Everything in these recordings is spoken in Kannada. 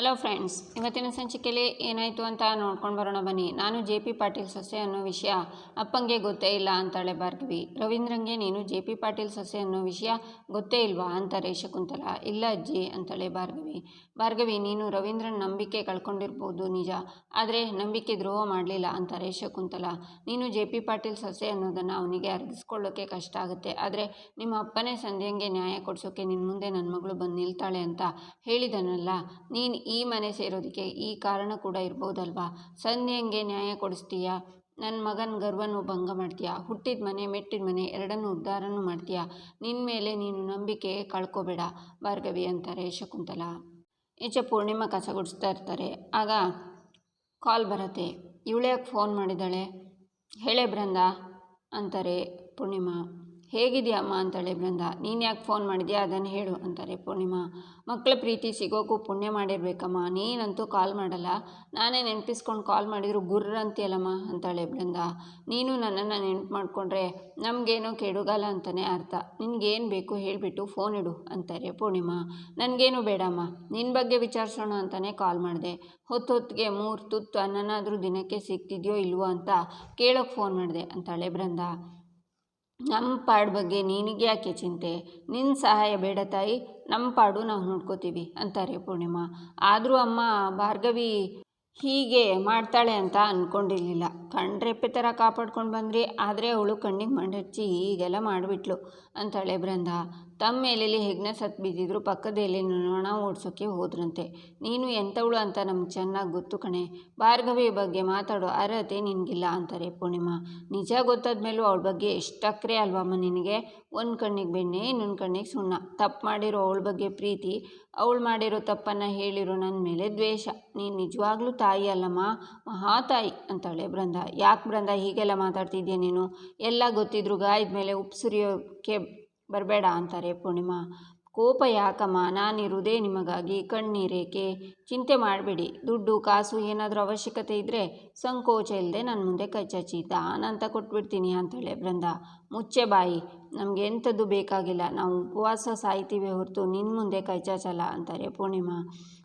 ಹಲೋ ಫ್ರೆಂಡ್ಸ್ ಇವತ್ತಿನ ಸಂಚಿಕೆಯಲ್ಲಿ ಏನಾಯಿತು ಅಂತ ನೋಡ್ಕೊಂಡು ಬರೋಣ ಬನ್ನಿ. ನಾನು ಜೆ ಪಿ ಪಾಟೀಲ್ ಸೊಸೆ ಅನ್ನೋ ವಿಷಯ ಅಪ್ಪಂಗೆ ಗೊತ್ತೇ ಇಲ್ಲ ಅಂತಾಳೆ ಭಾರ್ಗವಿ. ರವೀಂದ್ರಂಗೆ, ನೀನು ಜೆ ಪಿ ಪಾಟೀಲ್ ಸೊಸೆ ಅನ್ನೋ ವಿಷಯ ಗೊತ್ತೇ ಇಲ್ವಾ? ಅಂತಾರೆ ಶಕುಂತಲ ಇಲ್ಲ ಅಜ್ಜಿ, ಅಂತಾಳೆ ಭಾರ್ಗವಿ. ಭಾರ್ಗವಿ, ನೀನು ರವೀಂದ್ರನ ನಂಬಿಕೆ ಕಳ್ಕೊಂಡಿರ್ಬೋದು ನಿಜ, ಆದರೆ ನಂಬಿಕೆ ದ್ರೋಹ ಮಾಡಲಿಲ್ಲ ಅಂತಾರೆ ಶಕುಂತಲ ನೀನು ಜೆ ಪಿ ಪಾಟೀಲ್ ಸೊಸೆ ಅನ್ನೋದನ್ನು ಅವನಿಗೆ ಅರ್ಗಿಸ್ಕೊಳ್ಳೋಕ್ಕೆ ಕಷ್ಟ ಆಗುತ್ತೆ, ಆದರೆ ನಿಮ್ಮ ಅಪ್ಪನೇ ಸಂಧ್ಯಂಗೆ ನ್ಯಾಯ ಕೊಡಿಸೋಕೆ ನಿನ್ನ ಮುಂದೆ ನನ್ನ ಮಗಳು ಬಂದು ನಿಲ್ತಾಳೆ ಅಂತ ಹೇಳಿದನಲ್ಲ, ನೀನು ಈ ಮನೆ ಸೇರೋದಕ್ಕೆ ಈ ಕಾರಣ ಕೂಡ ಇರ್ಬೋದಲ್ವಾ? ಸಂಧ್ಯಂಗೆ ನ್ಯಾಯ ಕೊಡಿಸ್ತೀಯಾ? ನನ್ನ ಮಗನ ಗರ್ವನು ಭಂಗ ಮಾಡ್ತೀಯಾ? ಹುಟ್ಟಿದ ಮನೆ, ಮೆಟ್ಟಿದ ಮನೆ ಎರಡನ್ನೂ ಉದ್ಧಾರನೂ ಮಾಡ್ತೀಯಾ? ನಿನ್ನ ಮೇಲೆ ನೀನು ನಂಬಿಕೆ ಕಳ್ಕೊಬೇಡ, ಭಾರ್ಗವಿ ಅಂತಾರೆ ಶಕುಂತಲ. ಈಚೆ ಪೂರ್ಣಿಮಾ ಕಸ ಗುಡಿಸ್ತಾ ಇರ್ತಾರೆ. ಆಗ ಕಾಲ್ ಬರುತ್ತೆ. ಇವಳೇ ಫೋನ್ ಮಾಡಿದ್ದಾಳೆ? ಹೇಳೇ ಬೃಂದ ಅಂತಾರೆ ಪೂರ್ಣಿಮಾ. ಹೇಗಿದೆಯಮ್ಮ ಅಂತಾಳೆ ಬೃಂದ. ನೀನು ಯಾಕೆ ಫೋನ್ ಮಾಡಿದ್ಯಾ? ಅದನ್ನು ಹೇಳು ಅಂತಾರೆ ಪೂರ್ಣಿಮಾ. ಮಕ್ಕಳ ಪ್ರೀತಿ ಸಿಗೋಕ್ಕೂ ಪುಣ್ಯ ಮಾಡಿರಬೇಕಮ್ಮ. ನೀನಂತೂ ಕಾಲ್ ಮಾಡಲ್ಲ. ನಾನೇ ನೆನಪಿಸ್ಕೊಂಡು ಕಾಲ್ ಮಾಡಿದ್ರು ಗುರ್ರ ಅಂತೀಯಲ್ಲಮ್ಮ ಅಂತಾಳೆ ಬೃಂದ. ನೀನು ನನ್ನನ್ನು ನೆನಪು ಮಾಡಿಕೊಂಡ್ರೆ ನಮಗೇನೋ ಕೆಡುಗಾಲ ಅಂತಲೇ ಅರ್ಥ. ನಿನಗೇನು ಬೇಕು ಹೇಳಿಬಿಟ್ಟು ಫೋನ್ ಇಡು ಅಂತಾರೆ ಪೂರ್ಣಿಮಾ. ನನಗೇನು ಬೇಡಮ್ಮ. ನಿನ್ನ ಬಗ್ಗೆ ವಿಚಾರಿಸೋಣ ಅಂತಲೇ ಕಾಲ್ ಮಾಡಿದೆ. ಹೊತ್ತು ಹೊತ್ತಿಗೆ ಮೂರು ತುತ್ತು ಅನ್ನನಾದರೂ ದಿನಕ್ಕೆ ಸಿಗ್ತಿದೆಯೋ ಇಲ್ವೋ ಅಂತ ಕೇಳೋಕ್ಕೆ ಫೋನ್ ಮಾಡಿದೆ ಅಂತಾಳೆ ಬೃಂದ. ನಮ್ಮ ಪಾಡು ಬಗ್ಗೆ ನಿನಗೆ ಯಾಕೆ ಚಿಂತೆ? ನಿನ್ನ ಸಹಾಯ ಬೇಡ ತಾಯಿ ನಮ್ಮ ಪಾಡು ನಾವು ನೋಡ್ಕೋತೀವಿ, ಅಂತಾರೆ ಪೂರ್ಣಿಮಾ. ಆದರೂ ಅಮ್ಮ, ಭಾರ್ಗವಿ ಹೀಗೆ ಮಾಡ್ತಾಳೆ ಅಂತ ಅಂದ್ಕೊಂಡಿರಲಿಲ್ಲ ಕಣ್ರೆಪ್ಪೆ ಥರ ಕಾಪಾಡ್ಕೊಂಡು ಬಂದ್ರಿ, ಆದರೆ ಅವಳು ಕಣ್ಣಿಗೆ ಮಂಡಚ್ಚಿ ಹೀಗೆಲ್ಲ ಮಾಡಿಬಿಟ್ಲು. ಅಂತಾಳೆ ಬೃಂದ ತಮ್ಮ ಮೇಲೆಲ್ಲಿ ಹೆಗ್ನ ಸತ್ ಬಿದ್ದಿದ್ರು ಪಕ್ಕದ ಪಕ್ಕದಲ್ಲಿ ನೊಣ ಓಡಿಸೋಕ್ಕೆ ಹೋದ್ರಂತೆ. ನೀನು ಎಂಥವಳು ಅಂತ ನಮ್ಗೆ ಚೆನ್ನಾಗಿ ಗೊತ್ತು ಕಣೆ. ಭಾರ್ಗವಿ ಬಗ್ಗೆ ಮಾತಾಡೋ ಅರ್ಹತೆ ನಿನಗಿಲ್ಲ ಅಂತಾರೆ ಪೂರ್ಣಿಮಾ. ನಿಜ ಗೊತ್ತಾದ ಮೇಲೂ ಅವಳ ಬಗ್ಗೆ ಎಷ್ಟು ಅಕ್ರೆ ಅಲ್ವಮ್ಮ ನಿನಗೆ? ಒಂದು ಕಣ್ಣಿಗೆ ಬೆಣ್ಣೆ, ಇನ್ನೊಂದು ಕಣ್ಣಿಗೆ ಸುಣ್ಣ. ತಪ್ಪು ಮಾಡಿರೋ ಅವಳ ಬಗ್ಗೆ ಪ್ರೀತಿ, ಅವಳು ಮಾಡಿರೋ ತಪ್ಪನ್ನು ಹೇಳಿರೋ ನನ್ನ ಮೇಲೆ ದ್ವೇಷ. ನೀನು ನಿಜವಾಗ್ಲೂ ತಾಯಿ ಅಲ್ಲಮ್ಮ? ಮಹಾ ತಾಯಿ, ಅಂತಾಳೆ ಬೃಂದ ಯಾಕೆ ಬೃಂದ ಹೀಗೆಲ್ಲ ಮಾತಾಡ್ತಿದ್ಯಾ ನೀನು? ಎಲ್ಲ ಗೊತ್ತಿದ್ರು ಗಾಯದ ಮೇಲೆ ಉಪ್ಪು ಸುರಿಯೋಕ್ಕೆ ಬರಬೇಡ ಅಂತಾರೆ ಪೂರ್ಣಿಮಾ. ಕೋಪ ಯಾಕಮ್ಮ? ನಾನಿರುವುದೇ ನಿಮಗಾಗಿ ಕಣ್ಣೀರೇಕೆ? ಚಿಂತೆ ಮಾಡಬೇಡಿ. ದುಡ್ಡು, ಕಾಸು ಏನಾದರೂ ಅವಶ್ಯಕತೆ ಇದ್ದರೆ ಸಂಕೋಚ ಇಲ್ಲದೆ ನನ್ನ ಮುಂದೆ ಕೈ ಚಾಚಿ. ದಾನಂತ ಕೊಟ್ಬಿಡ್ತೀನಿ ಅಂತೇಳಿ ಬೃಂದ ಮುಚ್ಚೆ ಬಾಯಿ. ನಮಗೆ ಎಂಥದ್ದು ಬೇಕಾಗಿಲ್ಲ. ನಾವು ಉಪವಾಸ ಸಾಯ್ತೀವಿ ಹೊರತು ನಿನ್ನ ಮುಂದೆ ಕೈ ಚಾಚಲ್ಲ, ಅಂತಾರೆ ಪೂರ್ಣಿಮಾ.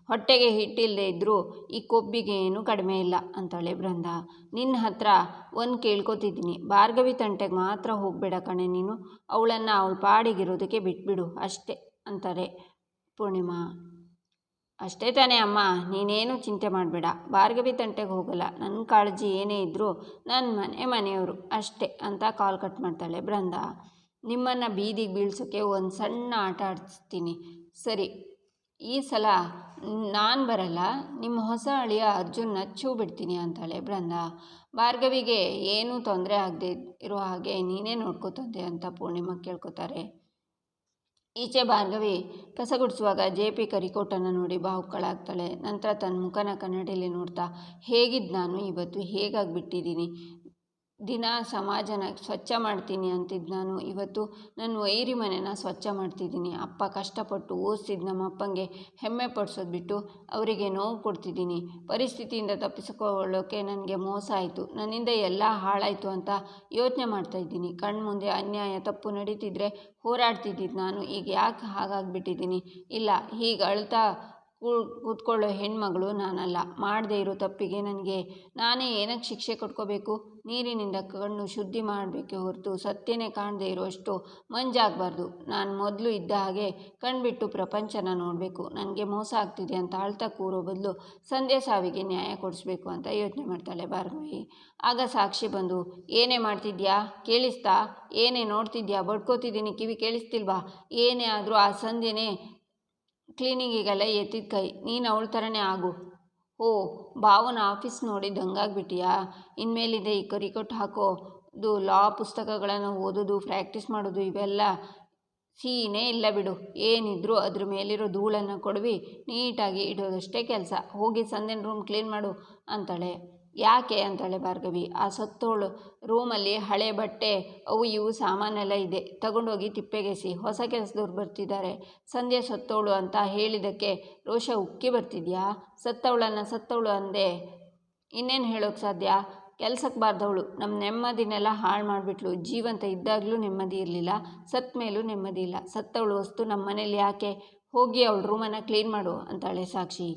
ಹೊಟ್ಟೆಗೆ ಹಿಟ್ಟಿಲ್ಲದೆ ಇದ್ದರೂ ಈ ಕೊಬ್ಬಿಗೆ ಏನೂ ಕಡಿಮೆ ಇಲ್ಲ, ಅಂತಾಳೆ ಬೃಂದ ನಿನ್ನ ಹತ್ರ ಒಂದು ಕೇಳ್ಕೊತಿದ್ದೀನಿ. ಭಾರ್ಗವಿ ತಂಟೆಗೆ ಮಾತ್ರ ಹೋಗಬೇಡ ಕಣೆ ನೀನು. ಅವಳನ್ನು ಅವಳ ಪಾಡಿಗಿರೋದಕ್ಕೆ ಬಿಟ್ಬಿಡು, ಅಷ್ಟೇ, ಅಂತಾರೆ ಪೂರ್ಣಿಮಾ. ಅಷ್ಟೇ ತಾನೇ ಅಮ್ಮ, ನೀನೇನು ಚಿಂತೆ ಮಾಡಬೇಡ. ಭಾರ್ಗವಿ ತಂಟೆಗೆ ಹೋಗಲ್ಲ. ನನ್ನ ಕಾಳಜಿ ಏನೇ ಇದ್ದರೂ ನನ್ನ ಮನೆ ಮನೆಯವರು, ಅಷ್ಟೇ, ಅಂತ ಕಾಲ್ ಕಟ್ ಮಾಡ್ತಾಳೆ ಬೃಂದ ನಿಮ್ಮನ್ನು ಬೀದಿಗೆ ಬೀಳ್ಸೋಕ್ಕೆ ಒಂದು ಸಣ್ಣ ಆಟ ಆಡಿಸ್ತೀನಿ. ಸರಿ ಈ ಸಲ ನಾನು ಬರಲ್ಲ, ನಿಮ್ಮ ಹೊಸ ಅಳಿಯ ಅರ್ಜುನ್ನ ಛೂ ಬಿಡ್ತೀನಿ ಅಂತಾಳೆ ಬೃಂದ. ಭಾರ್ಗವಿಗೆ ಏನೂ ತೊಂದರೆ ಆಗದೆ ಇರೋ ಹಾಗೆ ನೀನೇ ನೋಡ್ಕೋತಂದೆ ಅಂತ ಪೂರ್ಣಿಮಾ ಕೇಳ್ಕೊತಾರೆ. ಈಚೆ ಭಾರ್ಗವಿ ಕಸ ಗುಡಿಸುವಾಗ ಜೆ ಪಿ ಕರಿಕೋಟನ್ನು ನೋಡಿ ಬಾವುಕಳಾಗ್ತಾಳೆ ನಂತರ ತನ್ನ ಮುಖನ ಕನ್ನಡಿಯಲ್ಲಿ ನೋಡ್ತಾ ಹೇಗಿದ್ದು ನಾನು? ಇವತ್ತು ಹೇಗಾಗಿಬಿಟ್ಟಿದ್ದೀನಿ? ದಿನ ಸಮಾಜನ ಸ್ವಚ್ಛ ಮಾಡ್ತೀನಿ ಅಂತಿದ್ದು ನಾನು. ಇವತ್ತು ನನ್ನ ವೈರಿ ಮನೆನ ಸ್ವಚ್ಛ ಮಾಡ್ತಿದ್ದೀನಿ. ಅಪ್ಪ ಕಷ್ಟಪಟ್ಟು ಓದಿಸಿದ ನಮ್ಮ ಅಪ್ಪಂಗೆ ಹೆಮ್ಮೆ ಪಡಿಸೋದು ಬಿಟ್ಟು ಅವರಿಗೆ ನೋವು ಕೊಡ್ತಿದ್ದೀನಿ. ಪರಿಸ್ಥಿತಿಯಿಂದ ತಪ್ಪಿಸಿಕೊಳ್ಳೋಕ್ಕೆ ನನಗೆ ಮೋಸ ಆಯಿತು. ನನ್ನಿಂದ ಎಲ್ಲ ಹಾಳಾಯಿತು ಅಂತ ಯೋಚನೆ ಮಾಡ್ತಾಯಿದ್ದೀನಿ ಕಣ್ಮುಂದೆ ಅನ್ಯಾಯ, ತಪ್ಪು ನಡೀತಿದ್ರೆ ಹೋರಾಡ್ತಿದ್ದಿದ್ದು ನಾನು. ಈಗ ಯಾಕೆ ಹಾಗಾಗಿಬಿಟ್ಟಿದ್ದೀನಿ ಇಲ್ಲ, ಹೀಗೆ ಅಳ್ತಾ ಕೂತ್ಕೊಳ್ಳೋ ಹೆಣ್ಮಗಳು ನಾನಲ್ಲ. ಮಾಡದೇ ಇರೋ ತಪ್ಪಿಗೆ ನನಗೆ ನಾನೇ ಏನಕ್ಕೆ ಶಿಕ್ಷೆ ಕೊಟ್ಕೋಬೇಕು? ನೀರಿನಿಂದ ಕಣ್ಣು ಶುದ್ಧಿ ಮಾಡಬೇಕೆ ಹೊರತು ಸತ್ಯನೇ ಕಾಣದೇ ಇರೋಷ್ಟು ಮಂಜಾಗಬಾರ್ದು. ನಾನು ಮೊದಲು ಇದ್ದ ಹಾಗೆ ಕಣ್ಬಿಟ್ಟು ಪ್ರಪಂಚನ ನೋಡಬೇಕು. ನನಗೆ ಮೋಸ ಆಗ್ತಿದೆ ಅಂತ ಅಳ್ತಾ ಕೂರೋ ಬದಲು ಸಂಧ್ಯಾ ಸಾವಿಗೆ ನ್ಯಾಯ ಕೊಡಿಸ್ಬೇಕು ಅಂತ ಯೋಚನೆ ಮಾಡ್ತಾಳೆ ಭಾರ್ಗವಿ. ಆಗ ಸಾಕ್ಷಿ ಬಂದು, ಏನೇ ಮಾಡ್ತಿದ್ಯಾ? ಕೇಳಿಸ್ತಾ? ಏನೇ ನೋಡ್ತಿದ್ಯಾ? ಬಡ್ಕೋತಿದ್ದೀನಿ ಕಿವಿ ಕೇಳಿಸ್ತಿಲ್ವಾ? ಏನೇ ಆದರೂ ಆ ಸಂಧ್ಯೆನೇ ಕ್ಲೀನಿಂಗಿಗೆಲ್ಲ ಎತ್ತಿದ ಕೈ. ನೀನು ಅವಳ ಥರನೇ ಆಗು. ಓ, ಭಾವನ ಆಫೀಸ್ ನೋಡಿ ದಂಗಾಗ್ಬಿಟ್ಟಿಯಾ? ಇನ್ಮೇಲಿದೆ ಈ ಕರಿಕೊಟ್ಟು ಹಾಕೋದು ಲಾ ಪುಸ್ತಕಗಳನ್ನು ಓದೋದು, ಪ್ರಾಕ್ಟೀಸ್ ಮಾಡೋದು ಇವೆಲ್ಲ ಸೀನೇ ಇಲ್ಲ ಬಿಡು. ಏನಿದ್ರು ಅದ್ರ ಮೇಲಿರೋ ಧೂಳನ್ನು ಕೊಡವಿ, ನೀಟಾಗಿ ಇಡೋದಷ್ಟೇ ಕೆಲಸ. ಹೋಗಿ ಸಂಧ್ಯನ ರೂಮ್ ಕ್ಲೀನ್ ಮಾಡು, ಅಂತಾಳೆ. ಯಾಕೆ ಅಂತಾಳೆ ಭಾರ್ಗವಿ? ಆ ಸತ್ತೋಳು ರೂಮಲ್ಲಿ ಹಳೆ ಬಟ್ಟೆ, ಅವು ಇವು ಸಾಮಾನೆಲ್ಲ ಇದೆ. ತಗೊಂಡೋಗಿ ತಿಪ್ಪೆಗೆಸಿ ಹೊಸ ಕೆಲಸದವ್ರು ಬರ್ತಿದ್ದಾರೆ. ಸಂಧ್ಯೆ ಸತ್ತೋಳು ಅಂತ ಹೇಳಿದ್ದಕ್ಕೆ ರೋಷ ಉಕ್ಕಿ ಬರ್ತಿದ್ಯಾ? ಸತ್ತವಳನ್ನು ಸತ್ತವಳು ಅಂದೆ. ಇನ್ನೇನು ಹೇಳೋಕ್ಕೆ ಸಾಧ್ಯ? ಕೆಲ್ಸಕ್ಕೆ ಬಾರ್ದವಳು. ನಮ್ಮ ನೆಮ್ಮದಿನೆಲ್ಲ ಹಾಳು ಮಾಡಿಬಿಟ್ಲು. ಜೀವಂತ ಇದ್ದಾಗಲೂ ನೆಮ್ಮದಿ ಇರಲಿಲ್ಲ. ಸತ್ತ ಮೇಲೂ ನೆಮ್ಮದಿ ಇಲ್ಲ. ಸತ್ತವಳು ವಸ್ತು ನಮ್ಮ ಮನೇಲಿ ಯಾಕೆ? ಹೋಗಿ ಅವಳು ರೂಮನ್ನು ಕ್ಲೀನ್ ಮಾಡು, ಅಂತಾಳೆ ಸಾಕ್ಷಿ.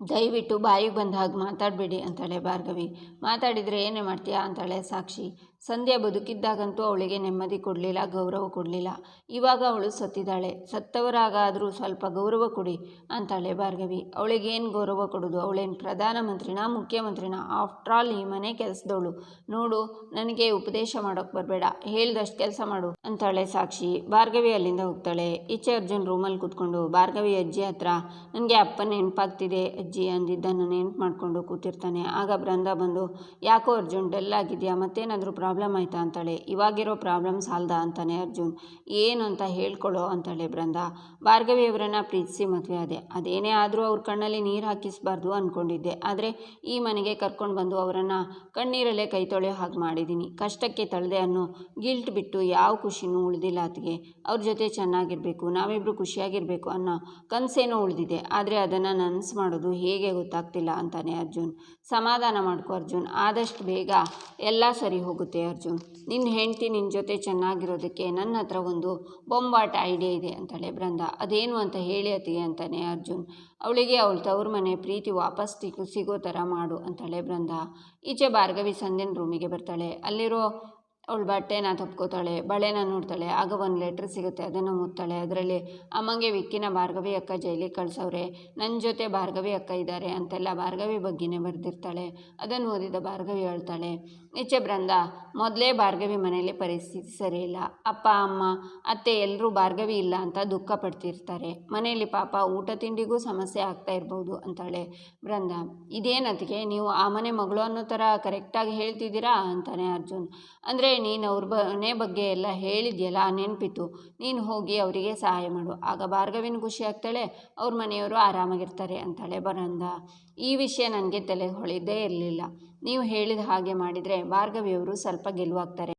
ದಯವಿಟ್ಟು ಬಾಯಿಗೆ ಬಂದ ಹಾಗೆ ಮಾತಾಡಬೇಡಿ ಅಂತಾಳೆ ಭಾರ್ಗವಿ. ಮಾತಾಡಿದರೆ ಏನೇ ಮಾಡ್ತೀಯಾ ಅಂತಾಳೆ ಸಾಕ್ಷಿ. ಸಂಧ್ಯಾ ಬದುಕಿದ್ದಾಗಂತೂ ಅವಳಿಗೆ ನೆಮ್ಮದಿ ಕೊಡಲಿಲ್ಲ, ಗೌರವ ಕೊಡಲಿಲ್ಲ. ಇವಾಗ ಅವಳು ಸತ್ತಿದ್ದಾಳೆ. ಸತ್ತವರಾಗಾದರೂ ಸ್ವಲ್ಪ ಗೌರವ ಕೊಡಿ ಅಂತಾಳೆ ಭಾರ್ಗವಿ. ಅವಳಿಗೇನು ಗೌರವ ಕೊಡೋದು? ಅವಳೇನು ಪ್ರಧಾನಮಂತ್ರಿನ ಮುಖ್ಯಮಂತ್ರಿನ? ಆಫ್ಟರ್ ಆಲ್ ಈ ಮನೆ ಕೆಲಸದವಳು. ನೋಡು, ನನಗೆ ಉಪದೇಶ ಮಾಡೋಕ್ಕೆ ಬರಬೇಡ. ಹೇಳ್ದಷ್ಟು ಕೆಲಸ ಮಾಡು ಅಂತಾಳೆ ಸಾಕ್ಷಿ. ಭಾರ್ಗವಿ ಅಲ್ಲಿಂದ ಹೋಗ್ತಾಳೆ. ಈಚೆ ಅರ್ಜುನ್ ರೂಮಲ್ಲಿ ಕೂತ್ಕೊಂಡು, ಭಾರ್ಗವಿ, ಅಜ್ಜಿ ಹತ್ರ ನನಗೆ ಅಪ್ಪ ನೆನಪಾಗ್ತಿದೆ ಅಜ್ಜಿ ಅಂದಿದ್ದನ್ನು ನೆನಪು ಮಾಡಿಕೊಂಡು ಕೂತಿರ್ತಾನೆ. ಆಗ ಬೃಂದ ಬಂದು, ಯಾಕೋ ಅರ್ಜುನ್ ಡಲ್ ಆಗಿದೆಯಾ? ಮತ್ತೇನಾದರೂ ಪ್ರಾಬ್ಲಮ್ ಆಯಿತಾ ಅಂತಾಳೆ. ಇವಾಗಿರೋ ಪ್ರಾಬ್ಲಮ್ ಸಾಲ್ದ ಅಂತಾನೆ ಅರ್ಜುನ್. ಏನು ಅಂತ ಹೇಳ್ಕೊಳ್ಳೋ ಅಂತಾಳೆ ಬೃಂದ. ಭಾರ್ಗವಿಯವರನ್ನ ಪ್ರೀತಿಸಿ ಮದುವೆ ಆದೆ. ಅದೇನೇ ಆದರೂ ಅವ್ರ ಕಣ್ಣಲ್ಲಿ ನೀರು ಹಾಕಿಸಬಾರ್ದು ಅಂದ್ಕೊಂಡಿದ್ದೆ ಆದರೆ ಈ ಮನೆಗೆ ಕರ್ಕೊಂಡು ಬಂದು ಅವರನ್ನು ಕಣ್ಣೀರಲ್ಲೇ ಕೈ ತೊಳೆಯೋ ಹಾಗೆ ಮಾಡಿದ್ದೀನಿ ಕಷ್ಟಕ್ಕೆ ತಳೆದೆ ಅನ್ನೋ ಗಿಲ್ಟ್ ಬಿಟ್ಟು ಯಾವ ಖುಷಿನೂ ಉಳಿದಿಲ್ಲ ಆತಗೆ. ಅವ್ರ ಜೊತೆ ಚೆನ್ನಾಗಿರಬೇಕು ನಾವಿಬ್ಬರು ಖುಷಿಯಾಗಿರಬೇಕು ಅನ್ನೋ ಕನಸೇನೋ ಉಳಿದಿದೆ. ಆದರೆ ಅದನ್ನು ನನಸು ಮಾಡೋದು ಹೇಗೆ ಗೊತ್ತಾಗ್ತಿಲ್ಲ ಅಂತಾನೆ ಅರ್ಜುನ್. ಸಮಾಧಾನ ಮಾಡ್ಕೊ ಅರ್ಜುನ್. ಆದಷ್ಟು ಬೇಗ ಎಲ್ಲ ಸರಿ ಹೋಗುತ್ತೆ. ಅರ್ಜುನ್ ನಿನ್ನ ಹೆಂಡತಿ ನಿನ್ನ ಜೊತೆ ಚೆನ್ನಾಗಿರೋದಕ್ಕೆ ನನ್ನ ಹತ್ರ ಒಂದು ಬೊಂಬಾಟ ಐಡಿಯಾ ಇದೆ ಅಂತಾಳೆ ಬೃಂದ. ಅದೇನು ಅಂತ ಹೇಳಿ ಅತಿಗೆ ಅಂತಾನೆ ಅರ್ಜುನ್. ಅವಳಿಗೆ ಅವಳ ತವ್ರ ಮನೆ ಪ್ರೀತಿ ವಾಪಸ್ ಸಿಗೋ ಥರ ಮಾಡು ಅಂತಾಳೆ ಬೃಂದ. ಈಚೆ ಭಾರ್ಗವಿ ಸಂಧ್ಯನ ರೂಮಿಗೆ ಬರ್ತಾಳೆ. ಅಲ್ಲಿರೋ ಅವಳು ಬಟ್ಟೆನ ತಪ್ಕೋತಾಳೆ, ಬಳೆನ ನೋಡ್ತಾಳೆ, ಆಗ ಒಂದು ಲೆಟ್ರ್ ಸಿಗುತ್ತೆ, ಅದನ್ನು ಮುತ್ತಾಳೆ ಅದರಲ್ಲಿ, ಅಮ್ಮಂಗೆ ವಿಕ್ಕಿನ ಭಾರ್ಗವಿ ಅಕ್ಕ ಜೈಲಿಗೆ ಕಳ್ಸವ್ರೆ ನನ್ನ ಜೊತೆ ಭಾರ್ಗವಿ ಅಕ್ಕ ಇದ್ದಾರೆ ಅಂತೆಲ್ಲ ಭಾರ್ಗವಿ ಬಗ್ಗೆನೇ ಬರೆದಿರ್ತಾಳೆ. ಅದನ್ನು ಓದಿದ ಭಾರ್ಗವಿ ಹೇಳ್ತಾಳೆ, ಈಚೆ ಬೃಂದ, ಮೊದಲೇ ಭಾರ್ಗವಿ ಮನೆಯಲ್ಲಿ ಪರಿಸ್ಥಿತಿ ಸರಿ ಇಲ್ಲ. ಅಪ್ಪ, ಅಮ್ಮ, ಅತ್ತೆ ಎಲ್ಲರೂ ಭಾರ್ಗವಿ ಇಲ್ಲ ಅಂತ ದುಃಖ ಪಡ್ತಿರ್ತಾರೆ. ಮನೆಯಲ್ಲಿ ಪಾಪ ಊಟ ತಿಂಡಿಗೂ ಸಮಸ್ಯೆ ಆಗ್ತಾ ಇರ್ಬೋದು ಅಂತಾಳೆ. ಬೃಂದ ಇದೇನತಿಗೆ ನೀವು ಆ ಮನೆ ಮಗಳು ಅನ್ನೋ ಥರ ಕರೆಕ್ಟಾಗಿ ಹೇಳ್ತಿದ್ದೀರಾ? ಅಂತಾನೆ ಅರ್ಜುನ್. ಅಂದರೆ ನೀನು ಅವ್ರ ಮನೆ ಬಗ್ಗೆ ಎಲ್ಲ ಹೇಳಿದ್ಯಲ್ಲ ನೆನಪಿತು ನೀನು ಹೋಗಿ ಅವರಿಗೆ ಸಹಾಯ ಮಾಡು. ಆಗ ಭಾರ್ಗವಿನ ಖುಷಿ ಆಗ್ತಾಳೆ, ಅವ್ರ ಮನೆಯವರು ಆರಾಮಾಗಿರ್ತಾರೆ ಅಂತಾಳೆ ಬರಂದ. ಈ ವಿಷಯ ನನಗೆ ತಲೆ ಹೊಳಿದೇ ಇರಲಿಲ್ಲ. ನೀವು ಹೇಳಿದ ಹಾಗೆ ಮಾಡಿದರೆ ಭಾರ್ಗವಿಯವರು ಸ್ವಲ್ಪ ಗೆಲುವಾಗ್ತಾರೆ.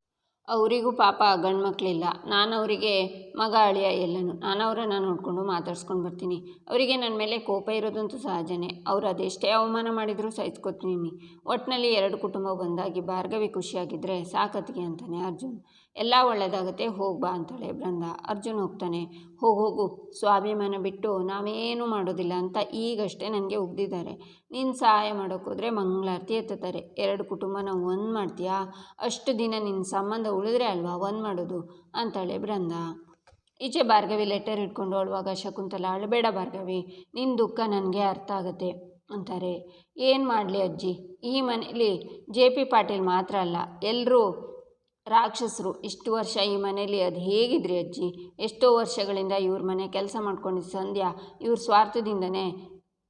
ಅವರಿಗೂ ಪಾಪ ಗಂಡು ಮಕ್ಕಳಿಲ್ಲ ನಾನು ಅವರಿಗೆ ಮಗ ಅಳಿಯ ಎಲ್ಲನೂ. ನಾನು ಅವರನ್ನು ನೋಡಿಕೊಂಡು ಮಾತಾಡ್ಸ್ಕೊಂಡು ಬರ್ತೀನಿ. ಅವರಿಗೆ ನನ್ನ ಮೇಲೆ ಕೋಪ ಇರೋದಂತೂ ಸಹಜನೇ. ಅವ್ರು ಅದೆಷ್ಟೇ ಅವಮಾನ ಮಾಡಿದರೂ ಸಹಿಸ್ಕೊತೀನಿ. ಒಟ್ಟಿನಲ್ಲಿ ಎರಡು ಕುಟುಂಬ ಒಂದಾಗಿ ಭಾರ್ಗವಿ ಖುಷಿಯಾಗಿದ್ದರೆ ಸಾಕತ್ತಿಗೆ ಅಂತಾನೆ ಅರ್ಜುನ್. ಎಲ್ಲ ಒಳ್ಳೆಯದಾಗುತ್ತೆ ಹೋಗ್ಬಾ ಅಂತಾಳೆ ಬೃಂದ ಅರ್ಜುನ್ ಹೋಗ್ತಾನೆ, ಹೋಗಿ ಹೋಗು, ಸ್ವಾಭಿಮಾನ ಬಿಟ್ಟು ನಾವೇನು ಮಾಡೋದಿಲ್ಲ ಅಂತ ಈಗಷ್ಟೇ ನನಗೆ ಉಗ್ದಿದ್ದಾರೆ. ನೀನು ಸಹಾಯ ಮಾಡೋಕ್ಕೋದ್ರೆ ಮಂಗಳಾರತಿ ಎತ್ತುತ್ತಾರೆ. ಎರಡು ಕುಟುಂಬನ ಒಂದು ಮಾಡ್ತೀಯಾ? ಅಷ್ಟು ದಿನ ನಿನ್ನ ಸಂಬಂಧ ಉಳಿದ್ರೆ ಅಲ್ವಾ ಒಂದು ಮಾಡೋದು? ಅಂತಾಳೆ ಬೃಂದ ಈಚೆ ಭಾರ್ಗವಿ ಲೆಟರ್ ಇಟ್ಕೊಂಡು ಅಳುವಾಗ ಶಕುಂತಲ, ಅಳಬೇಡ ಭಾರ್ಗವಿ ನಿನ್ನ ದುಃಖ ನನಗೆ ಅರ್ಥ ಆಗುತ್ತೆ ಅಂತಾರೆ. ಏನು ಮಾಡಲಿ ಅಜ್ಜಿ? ಈ ಮನೇಲಿ ಜೆ ಪಿ ಪಾಟೀಲ್ ಮಾತ್ರ ಅಲ್ಲ ಎಲ್ಲರೂ ರಾಕ್ಷಸರು, ಇಷ್ಟು ವರ್ಷ ಈ ಮನೇಲಿ ಅದು ಹೇಗಿದ್ರಿ ಅಜ್ಜಿ? ಎಷ್ಟೋ ವರ್ಷಗಳಿಂದ ಇವ್ರ ಮನೆ ಕೆಲಸ ಮಾಡ್ಕೊಂಡಿದ್ದು ಸಂಧ್ಯಾ, ಇವ್ರ ಸ್ವಾರ್ಥದಿಂದನೇ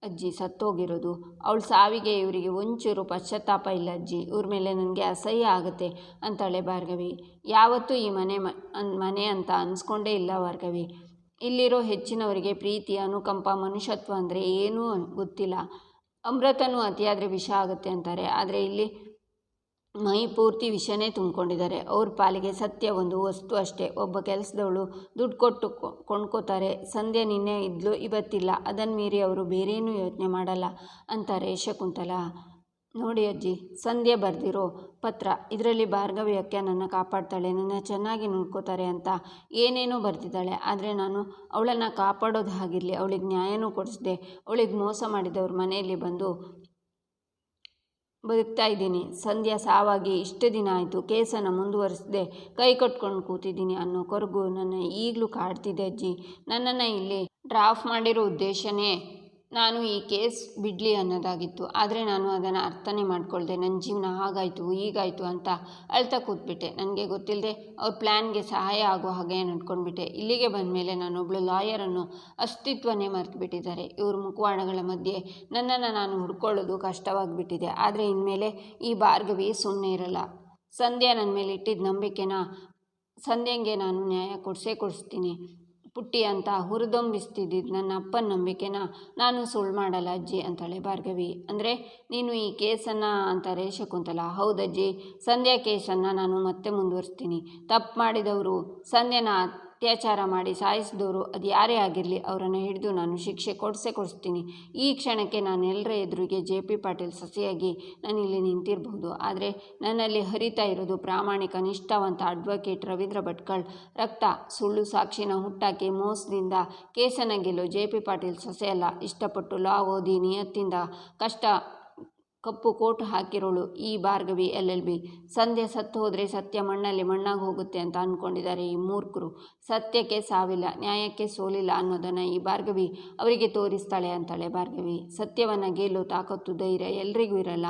ಅಜ್ಜಿ ಸತ್ತೋಗಿರೋದು. ಅವಳ ಸಾವಿಗೆ ಇವರಿಗೆ ಒಂಚೂರು ಪಶ್ಚಾತ್ತಾಪ ಇಲ್ಲ ಅಜ್ಜಿ. ಇವ್ರ ಮೇಲೆ ನನಗೆ ಅಸಹ್ಯ ಆಗುತ್ತೆ ಅಂತಾಳೆ ಭಾರ್ಗವಿ. ಯಾವತ್ತೂ ಈ ಮನೆ ಮನೆ ಅಂತ ಅನ್ಸ್ಕೊಂಡೇ ಇಲ್ಲ ಭಾರ್ಗವಿ. ಇಲ್ಲಿರೋ ಹೆಚ್ಚಿನವರಿಗೆ ಪ್ರೀತಿ, ಅನುಕಂಪ, ಮನುಷ್ಯತ್ವ ಅಂದರೆ ಏನೂ ಗೊತ್ತಿಲ್ಲ. ಅಮೃತನೂ ಅತಿಯಾದರೆ ವಿಷ ಆಗುತ್ತೆ ಅಂತಾರೆ. ಆದರೆ ಇಲ್ಲಿ ಮೈ ಪೂರ್ತಿ ವಿಷನೇ ತುಂಬಿಕೊಂಡಿದ್ದಾರೆ. ಅವ್ರ ಪಾಲಿಗೆ ಸತ್ಯ ಒಂದು ವಸ್ತು ಅಷ್ಟೇ. ಒಬ್ಬ ಕೆಲಸದವಳು ದುಡ್ಡು ಕೊಟ್ಟು ಕೊಂಡ್ಕೋತಾರೆ. ಸಂಧ್ಯೆ ನಿನ್ನೆ ಇದ್ಲು, ಇವತ್ತಿಲ್ಲ. ಅದನ್ನು ಮೀರಿ ಅವರು ಬೇರೇನೂ ಯೋಚನೆ ಮಾಡಲ್ಲ ಅಂತಾರೆ ಶಕುಂತಲ ನೋಡಿ ಅಜ್ಜಿ, ಸಂಧ್ಯೆ ಬರೆದಿರೋ ಪತ್ರ, ಇದರಲ್ಲಿ ಭಾರ್ಗವಿ ಅಕ್ಕ ನನ್ನ ಕಾಪಾಡ್ತಾಳೆ? ನನ್ನ ಚೆನ್ನಾಗಿ ನೋಡ್ಕೋತಾರೆ ಅಂತ ಏನೇನೋ ಬರ್ತಿದ್ದಾಳೆ ಆದರೆ ನಾನು ಅವಳನ್ನು ಕಾಪಾಡೋದು ಹಾಗಿರಲಿ. ಅವಳಿಗೆ ನ್ಯಾಯನೂ ಕೊಡಿಸ್ದೆ. ಅವಳಿಗೆ ಮೋಸ ಮಾಡಿದವ್ರ ಮನೆಯಲ್ಲಿ ಬಂದು ಬದುಕ್ತಾ ಇದ್ದೀನಿ. ಸಂಧ್ಯಾ ಸಾವಾಗಿ ಇಷ್ಟು ದಿನ ಆಯಿತು. ಕೇಸನ್ನು ಮುಂದುವರಿಸದೆ ಕೈ ಕಟ್ಕೊಂಡು ಕೂತಿದ್ದೀನಿ ಅನ್ನೋ ಕೊರಗು ನನ್ನ ಈಗಲೂ ಕಾಡ್ತಿದೆ ಅಜ್ಜಿ. ನನ್ನನ್ನು ಇಲ್ಲಿ ಡ್ರಾಫ್ ಮಾಡಿರೋ ಉದ್ದೇಶನೇ ನಾನು ಈ ಕೇಸ್ ಬಿಡಲಿ ಅನ್ನೋದಾಗಿತ್ತು. ಆದರೆ ನಾನು ಅದನ್ನು ಅರ್ಥನೇ ಮಾಡ್ಕೊಳ್ದೆ. ನನ್ನ ಜೀವನ ಹಾಗಾಯಿತು, ಹೀಗಾಯಿತು ಅಂತ ಅಳ್ತಾ ಕೂತ್ಬಿಟ್ಟೆ. ನನಗೆ ಗೊತ್ತಿಲ್ಲದೆ ಅವ್ರ ಪ್ಲ್ಯಾನ್ಗೆ ಸಹಾಯ ಆಗೋ ಹಾಗೆ ನಡ್ಕೊಂಡ್ಬಿಟ್ಟೆ. ಇಲ್ಲಿಗೆ ಬಂದ ಬಂದಮೇಲೆ ನಾನೊಬ್ಬಳು ಲಾಯರನ್ನು ಅಸ್ತಿತ್ವನೇ ಮರೆತುಬಿಟ್ಟಿದ್ದಾರೆ. ಇವ್ರ ಮುಖವಾಡಗಳ ಮಧ್ಯೆ ನನ್ನನ್ನು ನಾನು ಹುಡ್ಕೊಳ್ಳೋದು ಕಷ್ಟವಾಗಿಬಿಟ್ಟಿದೆ. ಆದರೆ ಇನ್ಮೇಲೆ ಈ ಭಾರ್ಗವಿ ಸುಮ್ಮನೆ ಇರಲ್ಲ. ಸಂಧ್ಯಾ ನನ್ನ ಮೇಲೆ ಇಟ್ಟಿದ್ದ ನಂಬಿಕೆನ, ಸಂಧ್ಯಂಗೆ ನಾನು ನ್ಯಾಯ ಕೊಡಿಸೇ ಕೊಡಿಸ್ತೀನಿ. ಪುಟ್ಟಿ ಅಂತ ಹುರಿದೊಂಬಿಸ್ತಿದ್ದಿದ್ದು ನನ್ನ ಅಪ್ಪನ ನಂಬಿಕೆನ ನಾನು ಸುಳ್ಳು ಮಾಡಲ್ಲ ಅಜ್ಜಿ ಅಂತಾಳೆ ಭಾರ್ಗವಿ. ಅಂದರೆ, ನೀನು ಈ ಕೇಸನ್ನು ಅಂತಾರೆ ಶಕುಂತಲ. ಹೌದಜ್ಜಿ, ಸಂಧ್ಯಾ ಕೇಸನ್ನು ನಾನು ಮತ್ತೆ ಮುಂದುವರಿಸ್ತೀನಿ. ತಪ್ಪು ಮಾಡಿದವರು ಸಂಧ್ಯಾನ ಅತ್ಯಾಚಾರ ಮಾಡಿ ಸಾಯಿಸಿದವರು ಅದು ಯಾರೇ ಆಗಿರಲಿ ಅವರನ್ನು ಹಿಡಿದು ನಾನು ಶಿಕ್ಷೆ ಕೊಡಿಸೇ ಕೊಡಿಸ್ತೀನಿ. ಈ ಕ್ಷಣಕ್ಕೆ ನಾನು ಎಲ್ಲರ ಎದುರಿಗೆ ಜೆ ಪಿ ಪಾಟೀಲ್ ಸಸಿಯಾಗಿ ನಾನು ಇಲ್ಲಿ ನಿಂತಿರಬಹುದು ಆದರೆ ನನ್ನಲ್ಲಿ ಹರಿತಾ ಇರೋದು ಪ್ರಾಮಾಣಿಕ, ನಿಷ್ಠಾವಂತ ಅಡ್ವೊಕೇಟ್ ರವೀಂದ್ರ ಭಟ್ಕಳ್. ರಕ್ತ, ಸುಳ್ಳು, ಸಾಕ್ಷಿನ ಹುಟ್ಟಾಕಿ ಮೋಸದಿಂದ ಕೇಸನ ಗೆಲ್ಲು ಜೆ ಪಿ ಪಾಟೀಲ್ ಸಸಿಯಲ್ಲ ಇಷ್ಟಪಟ್ಟು ಲಾ ಓದಿ ನಿಯತ್ತಿಂದ ಕಷ್ಟ ಕಪ್ಪು ಕೋಟ್ ಹಾಕಿರೋಳು ಈ ಭಾರ್ಗವಿ ಎಲ್ ಎಲ್ ಬಿ. ಸಂಧ್ಯೆ ಸತ್ತು ಹೋದರೆ ಸತ್ಯ ಮಣ್ಣಲ್ಲಿ ಮಣ್ಣಾಗಿ ಹೋಗುತ್ತೆ ಅಂತ ಅಂದ್ಕೊಂಡಿದ್ದಾರೆ ಈ ಮೂರ್ಖರು. ಸತ್ಯಕ್ಕೆ ಸಾವಿಲ್ಲ, ನ್ಯಾಯಕ್ಕೆ ಸೋಲಿಲ್ಲ ಅನ್ನೋದನ್ನು ಈ ಭಾರ್ಗವಿ ಅವರಿಗೆ ತೋರಿಸ್ತಾಳೆ ಅಂತಾಳೆ ಭಾರ್ಗವಿ. ಸತ್ಯವನ್ನು ಗೆಲ್ಲು ತಾಕತ್ತು, ಧೈರ್ಯ ಎಲ್ರಿಗೂ ಇರಲ್ಲ.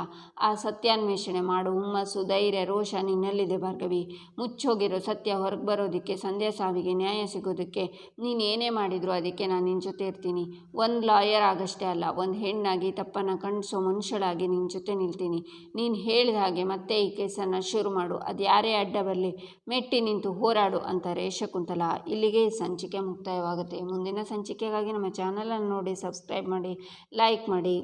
ಆ ಸತ್ಯಾನ್ವೇಷಣೆ ಮಾಡು ಹುಮ್ಮಸ್ಸು, ಧೈರ್ಯ, ರೋಷ ನಿನ್ನಲ್ಲಿದೆ ಭಾರ್ಗವಿ. ಮುಚ್ಚೋಗಿರೋ ಸತ್ಯ ಹೊರಗೆ ಬರೋದಕ್ಕೆ, ಸಂಧ್ಯಾ ಸಾವಿಗೆ ನ್ಯಾಯ ಸಿಗೋದಕ್ಕೆ ನೀನು ಏನೇ ಮಾಡಿದ್ರು ಅದಕ್ಕೆ ನಾನು ನಿನ್ನ ಜೊತೆ ಇರ್ತೀನಿ. ಒಂದು ಲಾಯರ್ ಆಗಷ್ಟೇ ಅಲ್ಲ, ಒಂದು ಹೆಣ್ಣಾಗಿ ತಪ್ಪನ್ನು ಕಣ್ಸೋ ಮನುಷ್ಯಳಾಗಿ ನಿನ್ನ ಜೊತೆ ನಿಲ್ತೀನಿ. ನೀನು ಹೇಳಿದ ಹಾಗೆ ಮತ್ತೆ ಈ ಕೇಸನ್ನು ಶುರು ಮಾಡು. ಅದು ಯಾರೇ ಅಡ್ಡ ಬರಲಿ, ಮೆಟ್ಟಿ ನಿಂತು ಹೋರಾಡು ಅಂತಾರೆ ಶಕುಂತಲ ಇಲ್ಲಿಗೆ ಸಂಚಿಕೆ ಮುಕ್ತಾಯವಾಗುತ್ತೆ. ಮುಂದಿನ ಸಂಚಿಕೆಗಾಗಿ ನಮ್ಮ ಚಾನಲನ್ನು ನೋಡಿ ಸಬ್ಸ್ಕ್ರೈಬ್ ಮಾಡಿ ಲೈಕ್ ಮಾಡಿ.